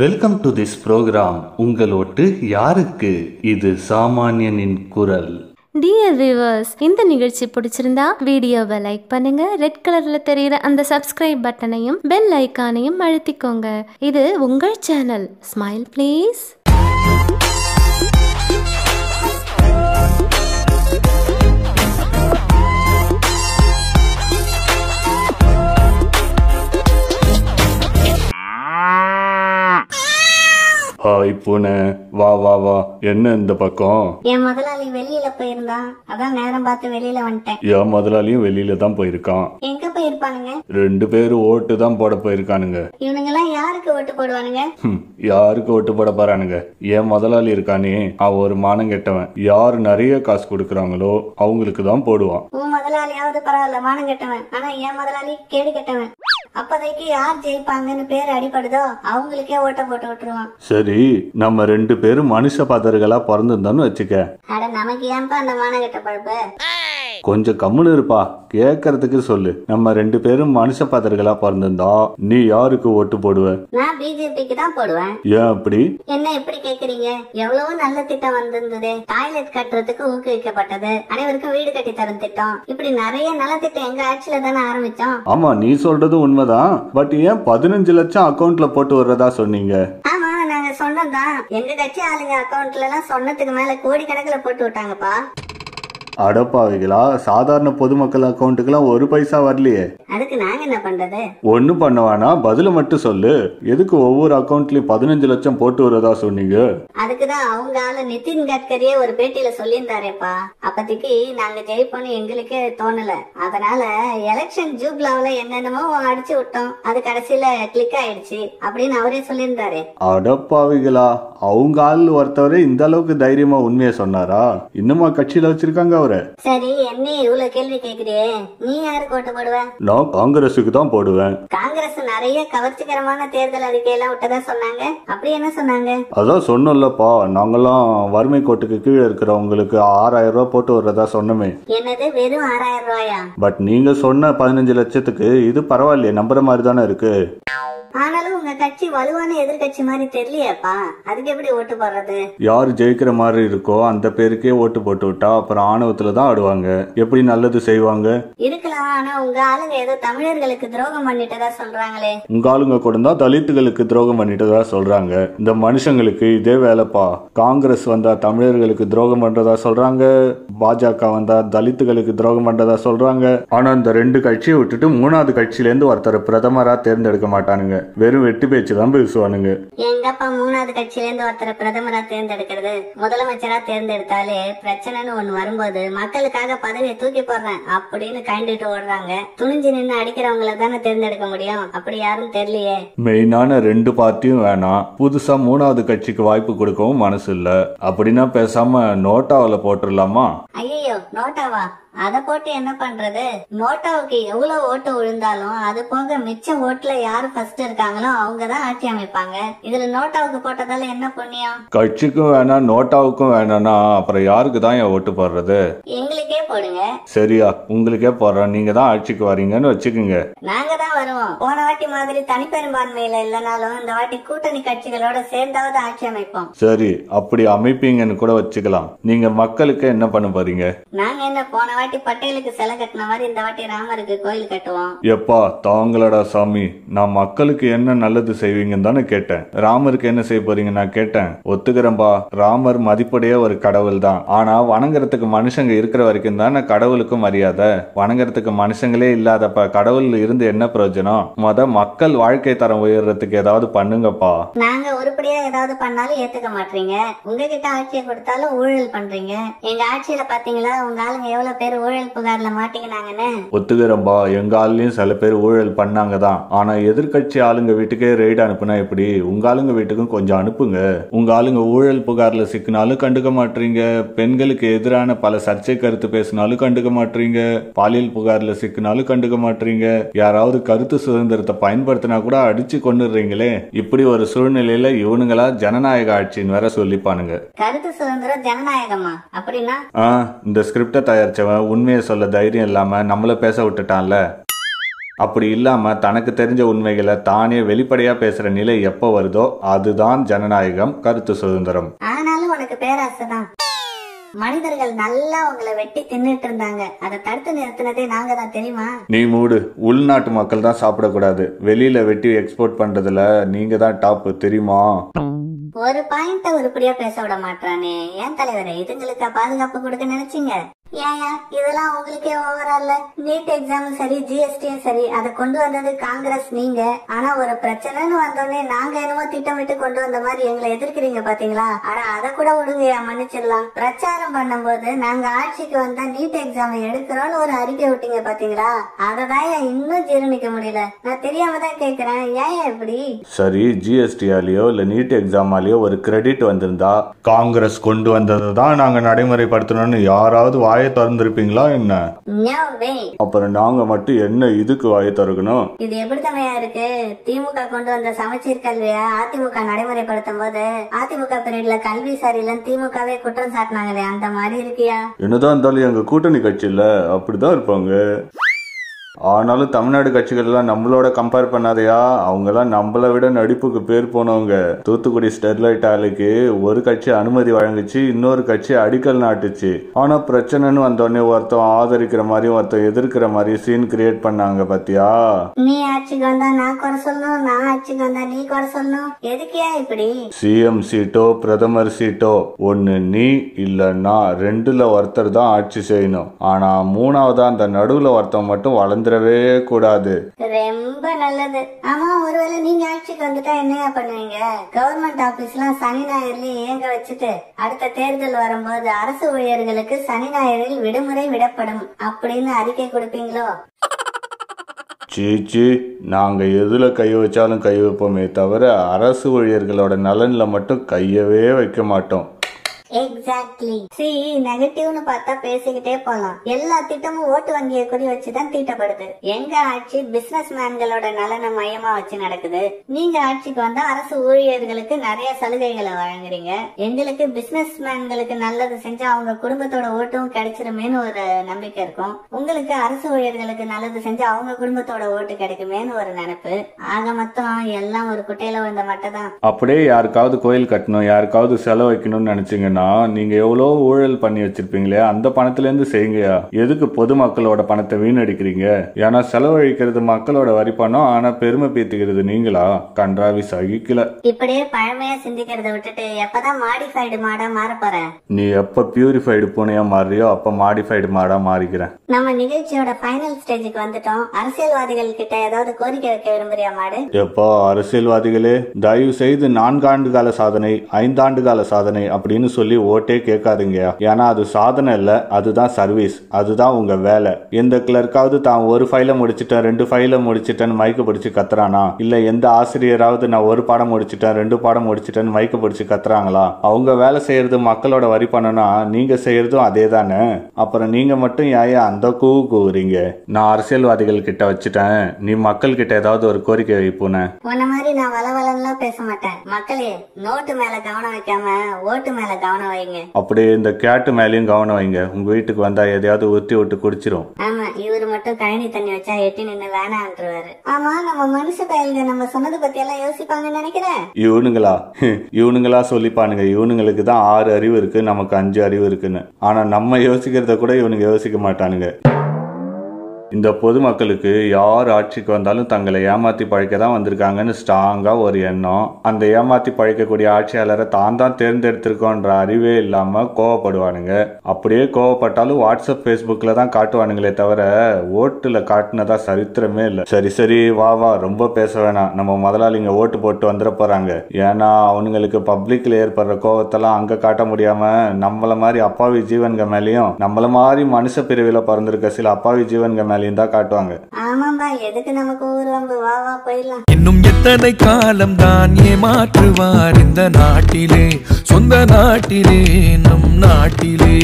Welcome to this program உங்கள் ஓட்டு யாருக்கு? இது சாமானியனின் குரல். டியர் வியூவர்ஸ் இந்த நிகழ்ச்சி பிடிச்சிருந்தா வீடியோவை லைக் பண்ணுங்க. ரெட் கலர்ல தெரியுற அந்த சப்ஸ்கிரைப் பட்டனையும் பெல் ஐக்கானையும் அழுத்திக்கோங்க. இது உங்கள் சேனல் ஸ்மைல் ப்ளீஸ் பூனை வா வா வா. என்ன இந்த பக்கம்? என் முதலாளி வெளியில போயிருந்தான் அதான் நேரம் பார்த்து வெளியில வந்துட்டேன். என் முதலாளியும் வெளியில தான் போயிருக்கான். எங்க போயிருப்பானுங்க? ரெண்டு பேரும் ஓட்டு தான் போட போயிருக்கானுங்க. இவனுங்க எல்லாம் யாருக்கு ஓட்டு போடுவானுங்க? ஹம், யாருக்கு ஓட்டு போட போறானுங்க? என் முதலாளி இருக்கானே அவன் ஒரு மானம் கெட்டவன். யார் நிறைய காசு கொடுக்கறாங்களோ அவங்களுக்கு தான் போடுவான். உன் முதலாளியாவது பரவாயில்ல மானம் கெட்டவன். ஆனா என் முதலாளி கேடு கெட்டவன். அப்போதைக்கு யார் ஜெயிப்பாங்கன்னு பேர் அடிபடுதோ அவங்களுக்கே ஓட்ட போட்டு விட்டுருவான். சரி நம்ம ரெண்டு பேரும் மனுஷ பாதர்களா பிறந்திருந்தோம்னு வச்சுக்க. அட நமக்கு ஏன்பா அந்த மானம் கெட்ட பழப்பு கொஞ்சம் கம்முன்னு இருப்பா. கேட்கறதுக்கு சொல்லு. நம்ம ரெண்டு பேரும் மனுஷ பாதர்களா பிறந்திருந்தா நீ யாருக்கு ஓட்டு போடுவ? நான் பிஜேபிக்கு தான் போடுவேன். ஏன் அப்படி? என்ன எப்படி கேக்குறீங்க? எவ்வளவு நல்ல திட்டம் வந்திருந்தது. டாய்லெட் கட்டுறதுக்கு ஊக்குவிக்கப்பட்டது. அனைவருக்கும் வீடு கட்டி தரும் திட்டம். இப்படி நிறைய நலத்திட்டம் எங்க ஆட்சியில தானே ஆரம்பிச்சோம். ஆமா நீ சொல்றதும் உண்மைதான். பட் ஏன் பதினஞ்சு லட்சம் அக்கவுண்ட்ல போட்டு வர்றதா சொன்னீங்க? ஆமா நாங்க சொன்னதுதான். எங்க கட்சி ஆளுங்க அக்கவுண்ட்ல எல்லாம் சொன்னதுக்கு மேல கோடி கணக்குல போட்டு விட்டாங்கப்பா. அடப்பாவிகளா? சாதாரண பொதுமக்கள் அக்கவுண்ட்டுக்கெல்லாம் ஒரு பைசா வரலையே. அதுக்கு நாங்க என்ன பண்றது? ஒன்னும் பண்ண வேணாம் பதில மட்டும் சொல்லு. எதுக்கு ஒவ்வொரு அக்கவுண்ட்லயும் பதினஞ்சு லட்சம் போட்டு வரதா சொன்னீங்க? அதுக்குதான் அவங்க ஆளு நிதின் கட்கரியே ஒரு பேட்டியில சொல்லியிருந்தாரேப்பா. அப்பதைக்கு நாங்க ஜெயிப்போம்னு எங்களுக்கே தோணல. அதனால எலெக்ஷன் ஜூப்லாவில என்னென்னமோ அடிச்சு விட்டோம். அது கடைசியில கிளிக் ஆயிடுச்சு அப்படின்னு அவரே சொல்லியிருந்தாரு. அடப்பாவிகளா? அவங்க ஆள் ஒருத்தவரே இந்த அளவுக்கு தைரியமா உண்மையை சொன்னாரா? இன்னுமா கட்சியில வச்சிருக்காங்க அவரை சரி என்ன இவ்வளவு கேள்வி கேக்குறியே நீ யாருக்கு ஓட்டு போடுவ? நான் காங்கிரஸுக்கு தான் போடுவேன். காங்கிரஸ் நிறைய கவர்ச்சிகரமான தேர்தல் அறிக்கையெல்லாம் விட்டதா சொன்னாங்க? அப்படி என்ன சொன்னாங்க? அதான் சொன்னோம்லப்பா. நாங்கெல்லாம் வறுமை கோட்டுக்கு கீழே இருக்கிறவங்களுக்கு ஆறாயிரம் ரூபாய் போட்டு வர்றதா சொன்னமே. என்னது வெறும் ஆறாயிரம் ரூபாயா? பட் நீங்க சொன்ன பதினஞ்சு லட்சத்துக்கு இது பரவாயில்லையே. நம்புற மாதிரி தானே இருக்கு. கட்சி வலுவான எதிர்கட்சி மாதிரி தெரியலையாப்பா. அதுக்கு எப்படி ஓட்டு போடுறது? யார் ஜெயிக்கிற மாதிரி இருக்கோ அந்த பேருக்கே ஓட்டு போட்டு விட்டா அப்புறம் ஆணவத்துல தான் ஆடுவாங்க. எப்படி நல்லது செய்வாங்க? இருக்கலாம் ஆனா உங்க ஆளுங்க ஏதோ தமிழர்களுக்கு துரோகம் பண்ணிட்டதா சொல்றாங்களே. உங்க ஆளுங்க கூட தான் தலித்துகளுக்கு துரோகம் பண்ணிட்டதா சொல்றாங்க. இந்த மனுஷங்களுக்கு இதே வேலைப்பா. காங்கிரஸ் வந்தா தமிழர்களுக்கு துரோகம் பண்றதா சொல்றாங்க. பாஜக வந்தா தலித்துகளுக்கு துரோகம் பண்றதா சொல்றாங்க. ஆனா இந்த ரெண்டு கட்சியை விட்டுட்டு மூணாவது கட்சியில இருந்து ஒருத்தர் பிரதமரா தேர்ந்தெடுக்க மாட்டானுங்க. வெறும் வெட்டி பேச்சு தான் பேசுவானுங்க. எங்கப்பா மூணாவது கட்சியில இருந்து ஒருத்தரை பிரதமரா தேர்ந்தெடுக்கிறது? முதலமைச்சரா தேர்ந்தெடுத்தாலே பிரச்சனைன்னு ஒண்ணு வரும்போது மக்களுக்காக பதவியை தூக்கி போடுறேன் அப்படின்னு கண்டிட்டு ஓடுறாங்க. துணிஞ்சு நின்னு அடிக்கிறவங்கள தானே தேர்ந்தெடுக்க முடியும்? அப்படி யாரும் தெரியலையே. மெயினான ரெண்டு பார்ட்டியும் வேணாம். புதுசா மூணாவது கட்சிக்கு வாய்ப்பு கொடுக்கவும் மனசு இல்ல. அப்படின்னா பேசாம நோட்டாவில போட்டுடலாமா? ஐயோ நோட்டாவா அத போட்டு என்ன பண்றது? நோட்டாவுக்கு எவ்வளவு ஓட்டு விழுந்தாலும் அது போக மிச்ச ஓட்டுல யாரு ஃபர்ஸ்ட் இருக்காங்களோ அவங்க தான் ஆட்சி அமைப்பாங்க. இதுல நோட்டாவுக்கு போட்டதால என்ன புண்ணியம்? கட்சிக்கும் வேணாம் நோட்டாவுக்கும் வேணாம்னா அப்புறம் யாருக்கு தான் என் ஓட்டு போடுறது? எங்களுக்கே போடுங்க. சரியா உங்களுக்கே போடுறேன். நீங்க தான் ஆட்சிக்கு வரீங்கன்னு வச்சுக்கோங்க. நாங்க தான் வருவோம். போன வாட்டி மாதிரி தனிப்பெரும்பான்மையில இல்லனாலும் இந்த வாட்டி கூட்டணி கட்சிகளோட சேர்ந்தாவது ஆட்சி அமைப்போம். சரி அப்படி அமைப்பீங்கன்னு கூட வச்சுக்கலாம். நீங்க மக்களுக்கு என்ன பண்ண போறீங்க? நாங்க என்ன போன வாட்டி பட்டேலுக்கு சிலை கட்டின மாதிரி இந்த வாட்டி ராமருக்கு கோயில் கட்டுவோம். எப்பா தாங்களடா சாமி. நான் மக்களுக்கு என்ன நல்லது செய்வீங்கன்னு தானே கேட்டேன். ராமருக்கு என்ன செய்ய போறீங்க நான் கேட்டேன். ஒத்துக்கிறேன்பா. ராமர் மதிப்புடைய ஒரு கடவுள் தான். ஆனா வணங்குறதுக்கு மனுஷங்க இருக்கிற வரைக்கும் தானே கடவுளுக்கும் மரியாதை? வணங்குறதுக்கு மனுஷங்களே இல்லாதப்ப கடவுள் இருந்து என்ன பிரயோஜனம்? மொத மக்கள் வாழ்க்கை தரம் உயர்றதுக்கு ஏதாவது பண்ணுங்கப்பா. நாங்க உருப்படியா ஏதாவது பண்ணாலும் ஏத்துக்க மாட்டீங்க. உங்ககிட்ட ஆட்சியை கொடுத்தாலும் ஊழல் பண்றீங்க. எங்க ஆட்சியில பாத்தீங்களா உங்க ஆளுங்க எவ்வளவு பேர் ஊழல் புகார்ல மாட்டிக்கினாங்கன்னு? ஒத்துக்கிறேன்பா. எங்க ஆளுலயும் சில பேர் ஊழல் பண்ணாங்க தான் ஆனா எதிர்க்கட்சி ஆளுங்க வீட்டுக்கே ரெய்டு அனுப்புனா எப்படி? உங்க ஆளுங்க வீட்டுக்கும் கொஞ்சம் அனுப்புங்க. உங்க ஆளுங்க ஊழல் புகார்ல சிக்கினாலும் கண்டுக்க மாட்டீங்க. பெண்களுக்கு எதிரான பல சர்ச்சை கருத்து பேசினாலும் கண்டுக்க மாட்டீங்க. பாலியல் புகார்ல சிக்கினாலும் கண்டுக்க மாட்டீங்க. யாராவது கருத்து சுதந்திரத்தை பயன்படுத்தினா கூட அடிச்சு கொண்டுடுறீங்களே இப்படி ஒரு சூழ்நிலையில இவனுங்களா ஜனநாயக ஆட்சின்னு வேற சொல்லிப்பானுங்க. கருத்து சுதந்திரம் ஜனநாயகமா? அப்படின்னா? இந்த ஸ்கிரிப்டை தயாரிச்சவன் உண்மையை சொல்ல தைரியம் இல்லாம நம்மள பேச விட்டுட்டான்ல. அப்படி இல்லாம தனக்கு தெரிஞ்ச உண்மைகளை தானே வெளிப்படையா பேசுற நிலை எப்போ வருதோ அதுதான் ஜனநாயகம் கருத்து சுதந்திரம். ஆனாலும் உனக்கு பேராசைதான் மனிதர்கள் நல்லா உங்களை வெட்டி தின்னுட்டு இருந்தாங்க. அதை தடுத்து நிறுத்தினதே நாங்க தான் தெரியுமா? நீ மூடு. உள்நாட்டு மக்கள் தான் சாப்பிடக்கூடாது. வெளியில வெட்டி எக்ஸ்போர்ட் பண்றதுல நீங்க தான் டாப் தெரியுமா? ஒரு பாயிண்ட உருப்படியா பேச விட மாட்டானே ஏன் தலைவரே இதுங்களுக்கா பாதுகாப்பு கொடுக்க நினைச்சீங்க? ஏயா இதெல்லாம் உங்களுக்கே ஓவரால்ல நீட் எக்ஸாமும் சரி ஜிஎஸ்டியும் சரி அதை கொண்டு வந்தது காங்கிரஸ் நீங்க. ஆனா ஒரு பிரச்சனைன்னு வந்தோடனே நாங்க என்னமோ திட்டமிட்டு கொண்டு வந்த மாதிரி எங்களை எதிர்க்கிறீங்க பாத்தீங்களா? ஆனா அதை கூட விடுங்க மன்னிச்சிடலாம். பிரச்சாரம் பண்ணும்போது நாங்க ஆட்சிக்கு வந்தா நீட் எக்ஸாம் எடுக்கிறோம்னு ஒரு அறிக்கை விட்டீங்க பாத்தீங்களா? அததான் இன்னும் ஜீரணிக்க முடியல? நான் தெரியாம தான் கேக்குறேன். ஏன் இப்படி? சரி ஜிஎஸ்டியாலேயோ இல்ல நீட் எக்ஸாமாலேயோ ஒரு கிரெடிட் வந்திருந்தா காங்கிரஸ் கொண்டு வந்ததை தான் நாங்க நடைமுறைப்படுத்தணும்னு யாராவது வாயை திறந்திருப்பீங்களா என்ன. அப்புறம் நாங்க மட்டும் என்ன இதுக்கு வாயை திறக்கணும்? இது எப்படி தமையா இருக்கு? திமுக கொண்டு வந்த சமச்சீர் கல்விய அதிமுக நடைமுறைப்படுத்தும் போது அதிமுக பீரியட்ல கல்வி சரியில்லைன்னு திமுகவே குற்றம் சாட்டினாங்களே அந்த மாதிரி இருக்கியா? என்னதான் இருந்தாலும் எங்க கூட்டணி கட்சி இல்ல அப்படிதான் இருப்பாங்க. ஆனாலும் தமிழ்நாடு கட்சிகள் எல்லாம் நம்மளோட கம்பேர் பண்ணாதையா? அவங்க எல்லாம் நம்மளை விட நடிப்புக்கு பேர் போனவங்க. தூத்துக்குடி ஸ்டெர்லைட் ஆலைக்கு ஒரு கட்சி அனுமதி வழங்குச்சு இன்னொரு கட்சி அடிக்கல் நாட்டுச்சு. ஆனா பிரச்சனைன்னு வந்தோடனே ஒருத்தன் ஆதரிக்கிற மாதிரியும் ஒருத்தன் எதிர்க்கிற மாதிரி சீன் கிரியேட் பண்ணாங்க பாத்தியா? நீ ஆட்சிக்கு வந்தா நான் குறை சொல்லணும் நான் ஆட்சிக்கு வந்தா நீ குறை சொல்லணும். எதுக்கியா இப்படி? சிஎம் சீட்டோ பிரதமர் சீட்டோ ஒன்னு நீ இல்ல நான் ரெண்டுல ஒருத்தர் தான் ஆட்சி செய்யணும். ஆனா மூணாவதா அந்த நடுவுல ஒருத்தன் மட்டும் வளர்ந்துடவே கூடாது. ரொம்ப நல்லது. ஆமா ஒருவேளை நீங்க ஆட்சிக்கு வந்துட்டா என்னையா பண்ணுவீங்க? கவர்மெண்ட் ஆபீஸ்லாம் சனி ஞாயிறுலயும் இயங்க வச்சுட்டு அடுத்த தேர்தல் வரும்போது அரசு ஊழியர்களுக்கு சனி ஞாயிறில் விடுமுறை விடப்படும் அப்படின்னு அறிக்கை கொடுப்பீங்களோ? சீச்சி நாங்க எதுல கை வச்சாலும் கை வைப்போமே தவிர அரசு ஊழியர்களோட நலன்ல மட்டும் கையவே வைக்க மாட்டோம். எக்ஸாக்ட்லி சி நெகட்டிவ்னு பார்த்தா பேசிக்கிட்டே போலாம். எல்லா திட்டமும் ஓட்டு வங்கியை குறி வச்சுதான் தீட்டப்படுது. எங்க ஆட்சி பிசினஸ் மேன்களோட நலனை மையமா வச்சு நடக்குது? நீங்க ஆட்சிக்கு வந்தா அரசு ஊழியர்களுக்கு நிறைய சலுகைகளை வழங்குறீங்க. எங்களுக்கு பிசினஸ் மேன்களுக்கு நல்லது செஞ்சா அவங்க குடும்பத்தோட ஓட்டும் கிடைச்சிருமேன்னு ஒரு நம்பிக்கை இருக்கும். உங்களுக்கு அரசு ஊழியர்களுக்கு நல்லது செஞ்சா அவங்க குடும்பத்தோட ஓட்டு கிடைக்குமேன்னு ஒரு நினைப்பு. ஆக மொத்தம் எல்லாம் ஒரு குட்டையில வந்த மட்டும் தான். அப்படியே யாருக்காவது கோயில் கட்டணும் யாருக்காவது செலவு வைக்கணும்னு நினைச்சீங்கன்னா நீங்க எவ்வளோ ஊழல் பண்ணி வச்சிருப்பீங்களே அந்த பணத்துல இருந்து செய்யுங்கயா எதுக்கு பொதுமக்களோட பணத்தை வீணடிக்கிறீங்க? ஏன்னா செலவழிக்கிறது மக்களோட வரி பணம் ஆனா பெருமை பீத்துக்கிறது நீங்களா? கன்றாவி சகிக்கல. இப்படியே பழமையா சிந்திக்கிறத விட்டுட்டு எப்பதான் மாடிஃபைடு மாடா மாற போற? நீ எப்ப பியூரிஃபைடு பூனையா மாறியோ அப்ப மாடிஃபைடு மாடா மாறிக்கிறேன். நம்ம நிகழ்ச்சியோட ஃபைனல் ஸ்டேஜுக்கு வந்துட்டோம். அரசியல்வாதிகள் கிட்ட ஏதாவது கோரிக்கை வைக்க விரும்புறியா மாடு? எப்போ அரசியல்வாதிகளே தயவு செய்து நான்காண்டு கால சாதனை ஐந்தாண்டு கால சாதனை அப்படின்னு சொல்லி ஓட்டே கேட்காதுங்கயா ஏன்னா அது சாதனை இல்ல அதுதான் சர்வீஸ் அதுதான் உங்க வேலை. எந்த கிளர்க்காவது தான் ஒரு ஃபைலை முடிச்சிட்டேன் ரெண்டு ஃபைலை முடிச்சிட்டேன்னு மைக்கு பிடிச்சி கத்துறானா? இல்ல எந்த ஆசிரியராவது நான் ஒரு பாடம் முடிச்சிட்டேன் ரெண்டு பாடம் முடிச்சிட்டேன்னு மைக்கு பிடிச்சி கத்துறாங்களா? அவங்க வேலை செய்யறது மக்களோட வரி பண்ணனா நீங்க செய்யறதும் அதே தானே அப்புறம் நீங்க மட்டும் ஏன் அந்த கூ கூவுறீங்க? நான் அரசியல்வாதிகள் கிட்ட வச்சுட்டேன். நீ மக்கள் கிட்ட ஏதாவது ஒரு கோரிக்கை வைப்போன உன்ன மாதிரி நான் வளவலன்லாம் பேச மாட்டேன். மக்களே நோட்டு மேல கவனம் வைக்காம ஓட்டு மேல கவனம் வைங்க. அப்படியே இந்த கேட்டு மேலேயும் கவனம் வைங்க. உங்க வீட்டுக்கு வந்தா எதையாவது உருட்டி விட்டு குடிச்சிரும். ஆமா இவரு மட்டும் கழனி தண்ணி வச்சா எட்டி நின்னு வேணான்றுவாரு. ஆமா நம்ம மனுஷ பயல்க நம்ம சொன்னது பத்தி எல்லாம் யோசிப்பாங்கன்னு நினைக்கிறேன் இவனுங்களா? இவனுங்களா சொல்லிப்பானுங்க. இவனுங்களுக்கு தான் ஆறு அறிவு இருக்கு நமக்கு அஞ்சு அறிவு இருக்குன்னு. ஆனா நம்ம யோசிக்கிறத கூட இவனுங்க யோசிக்க மாட்டானுங்க. இந்த பொதுமக்களுக்கு யார் ஆட்சிக்கு வந்தாலும் தங்களை ஏமாற்றி பழைக்க தான் வந்திருக்காங்கன்னு ஸ்ட்ராங்காக ஒரு எண்ணம். அந்த ஏமாற்றி பழைக்கக்கூடிய ஆட்சியாளரை தான் தான் தேர்ந்தெடுத்திருக்கோன்ற அறிவே இல்லாமல் கோவப்படுவானுங்க. அப்படியே கோவப்பட்டாலும் வாட்ஸ்அப் ஃபேஸ்புக்கில் தான் காட்டுவானுங்களே தவிர ஓட்டில் காட்டுனதா சரித்திரமே இல்லை. சரி சரி வா வா ரொம்ப பேச வேணாம். நம்ம முதலாளிங்க ஓட்டு போட்டு வந்துட போகிறாங்க ஏன்னா அவனுங்களுக்கு பப்ளிக்ல ஏற்படுற கோவத்தெல்லாம் அங்கே காட்ட முடியாமல் நம்மள மாதிரி அப்பாவி ஜீவன்க மேலேயும் நம்மள மாதிரி மனுஷ பிரிவில் பிறந்திருக்க சில அப்பாவி ஜீவன்க மேலேயும் தான் காட்டுவாங்க. ஆமாம்பா எதுக்கு நமக்கு ஊர் வம்பு? வா வா போயிடலாம். இன்னும் எத்தனை காலம் தான் ஏமாற்றுவார் இந்த நாட்டிலே? சொந்த நாட்டிலே நம் நாட்டிலே.